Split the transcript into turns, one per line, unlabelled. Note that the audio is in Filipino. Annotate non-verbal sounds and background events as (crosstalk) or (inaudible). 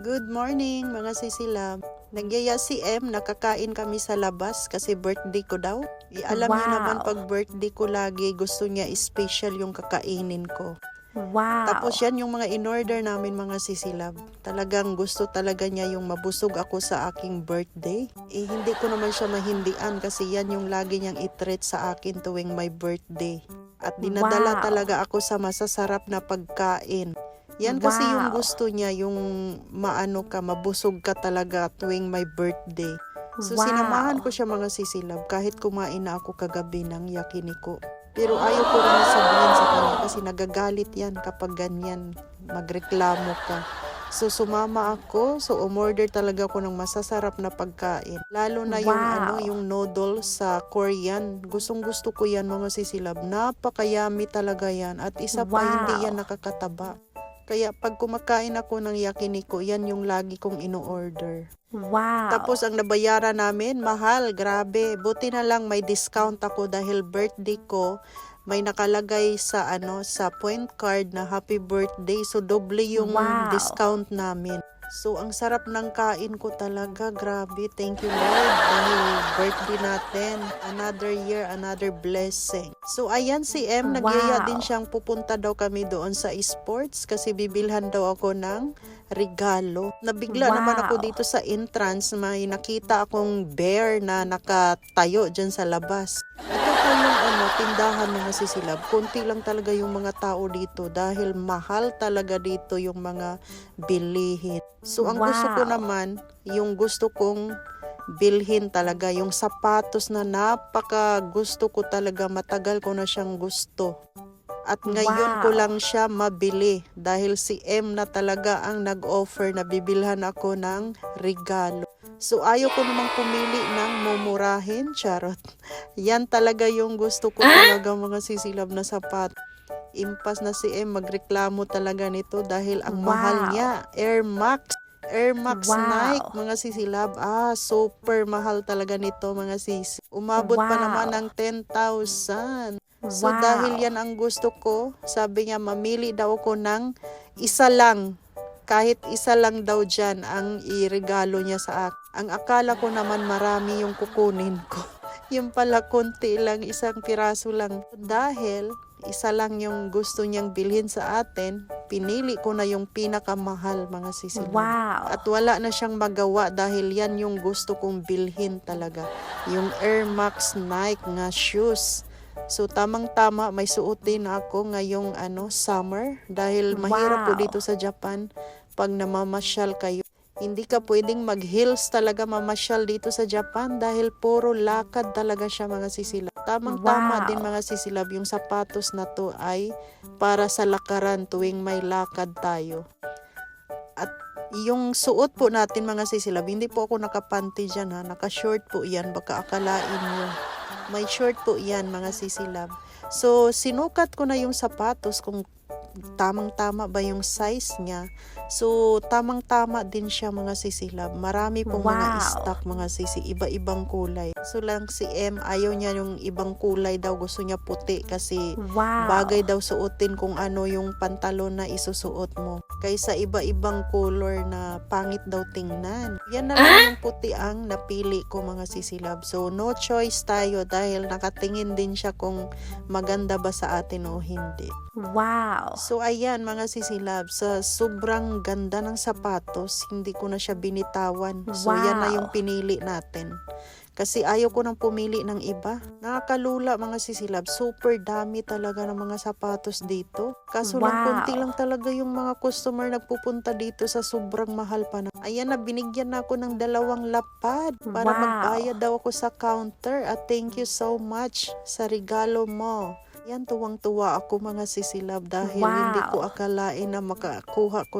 Good morning mga sisilab. Nagyaya si M, nakakain kami sa labas kasi birthday ko daw. Eh, alam niyo
Wow.
naman pag birthday ko lagi, gusto niya special yung kakainin ko.
Wow.
Tapos yan yung mga in-order namin mga sisilab. Talagang gusto talaga niya yung mabusog ako sa aking birthday. Eh hindi ko naman siya mahindian kasi yan yung lagi niyang itreat sa akin tuwing my birthday. At dinadala
Wow.
talaga ako sa masasarap na pagkain. Yan kasi yung
Wow.
gusto niya, yung maano ka, mabusog ka talaga tuwing my birthday. So
Wow.
sinamahan ko siya mga sisilab kahit kumain na ako kagabi ng yakiniko. Pero ayaw ko rin sabihin sa kanya kasi nagagalit yan kapag ganyan, magreklamo ka. So sumama ako, so umorder talaga ako ng masasarap na pagkain. Lalo na yung
Wow.
ano, yung noodles sa Korean. Gustong gusto ko yan mga sisilab. Napakayami talaga yan at isa pa
Wow.
hindi yan nakakataba. Kaya pag kumakain ako ng yakiniko, yan yung lagi kong ino-order.
Wow.
Tapos ang nabayaran namin, mahal, grabe. Buti na lang may discount ako dahil birthday ko, may nakalagay sa ano sa point card na happy birthday. So doble yung
Wow.
discount namin. So ang sarap ng kain ko talaga, grabe. Thank you Lord dahil birthday natin. Another year, another blessing. So ayan si M, nagyaya
Wow.
din siyang pupunta daw kami doon sa sports kasi bibilhan daw ako ng regalo. Nabigla
Wow.
naman ako dito sa entrance, may nakita akong bear na nakatayo dyan sa labas. Ito po yung ano, tindahan mga sisilab. Kunti lang talaga yung mga tao dito dahil mahal talaga dito yung mga bilihin. So ang gusto ko
Wow.
naman, yung gusto kong bilhin talaga yung sapatos na napaka gusto ko talaga matagal ko na siyang gusto. At ngayon
Wow.
ko lang siya mabili dahil si M na talaga ang nag-offer na bibilhan ako ng regalo. So ayaw ko namang pumili ng mumurahin, charot. Yan talaga yung gusto ko talaga mga sisilab na sapat. Impas na si M magreklamo talaga nito dahil ang mahal
Wow.
niya, Air Max. Air Max
Wow.
Nike, mga sisilab. Ah, super mahal talaga nito mga sis. Umabot pa
Wow.
naman ng 10,000. So
Wow.
dahil yan ang gusto ko, sabi niya mamili daw ako ng isa lang. Kahit isa lang daw dyan ang iregalo niya sa akin. Ang akala ko naman marami yung kukunin ko. (laughs) yung pala konti lang, isang piraso lang. Dahil isa lang yung gusto niyang bilhin sa atin, pinili ko na yung pinakamahal mga sisilab.
Wow.
At wala na siyang magawa dahil yan yung gusto kong bilhin talaga. Yung Air Max Nike nga shoes. So tamang-tama may suot din ako ngayong ano summer dahil mahirap po
Wow.
dito sa Japan pag namamasyal kayo. Hindi ka pwedeng mag-heels talaga mamasyal dito sa Japan dahil puro lakad talaga siya mga sisilab. Tamang-tama
Wow.
din mga sisilab yung sapatos na to ay para sa lakaran tuwing may lakad tayo. At yung suot po natin mga sisilab, hindi po ako nakapanty dyan ha, naka-short po yan, baka akalain nyo. May short po yan mga sisilab. So, sinukat ko na yung sapatos kung tamang-tama ba yung size niya. So, tamang-tama din siya mga sisilab. Marami pong mga
Wow.
stock mga sisi, iba-ibang kulay. So lang si M, ayaw niya yung ibang kulay daw, gusto niya puti kasi
Wow.
bagay daw suotin kung ano yung pantalon na isusuot mo. Kaysa iba-ibang color na pangit daw tingnan. Yan na lang yung puti ang napili ko mga sisilab. So no choice tayo dahil nakatingin din siya kung maganda ba sa atin o hindi.
Wow.
So ayan mga sisilab, sa sobrang ganda ng sapatos, hindi ko na siya binitawan. So yan na
Wow.
yung pinili natin. Kasi ayaw ko nang pumili ng iba. Nakakalula mga sisilab, super dami talaga ng mga sapatos dito. Kaso lang
Wow.
konti lang talaga yung mga customer nagpupunta dito sa sobrang mahal pa na. Ayan na, binigyan na ako ng dalawang lapad para
Wow.
magbayad daw ako sa counter. At thank you so much sa regalo mo. Yan, tuwang-tuwa ako mga sisilab dahil
Wow.
hindi ko akalain na makakuha ko